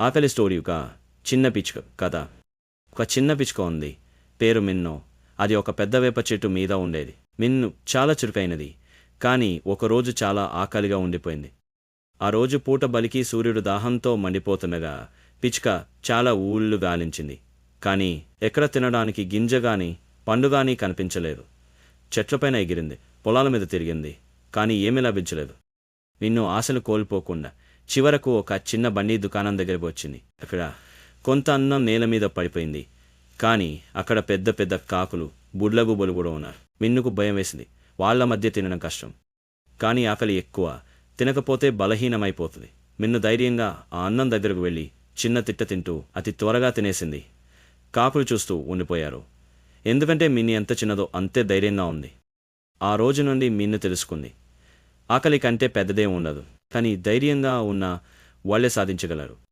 ఆకలి స్టోరీ ఒక చిన్న పిచ్చుక కథ. ఒక చిన్న పిచ్చుక ఉంది. పేరు మిన్ను. అది ఒక పెద్ద వేప చెట్టు మీద ఉండేది. మిన్ను చాలా చురుకైనది. కానీ ఒకరోజు చాలా ఆకలిగా ఉండిపోయింది. ఆ రోజు పూట బలికి సూర్యుడు దాహంతో మండిపోతుండగా పిచ్చుక చాలా ఊళ్ళు గాలించింది. కానీ ఎక్కడ తినడానికి గింజగాని పండుగాని కనిపించలేదు. చెట్లపైన ఎగిరింది. పొలాల మీద తిరిగింది. కానీ ఏమీ లభించలేదు. నిన్ను ఆశలు కోల్పోకుండా చివరకు ఒక చిన్న బండి దుకాణం దగ్గరకు వచ్చింది. అక్కడ కొంత అన్నం నేల మీద పడిపోయింది. కానీ అక్కడ పెద్ద పెద్ద కాకులు బుడ్లగుబలు కూడా ఉన్నారు. మిన్నుకు భయం వేసింది. వాళ్ళ మధ్య తినడం కష్టం. కానీ ఆకలి ఎక్కువ. తినకపోతే బలహీనమైపోతుంది. మిన్ను ధైర్యంగా ఆ అన్నం దగ్గరకు వెళ్ళి చిన్న తిట్ట తింటూ అతి త్వరగా తినేసింది. కాకులు చూస్తూ ఉండిపోయారు. ఎందుకంటే మిన్ని ఎంత చిన్నదో అంతే ధైర్యంగా ఉంది. ఆ రోజు నుండి మిన్ను తెలుసుకుంది. ఆకలి కంటే పెద్దదే ఉండదు. కానీ ధైర్యంగా ఉన్న వాళ్ళే సాధించగలరు.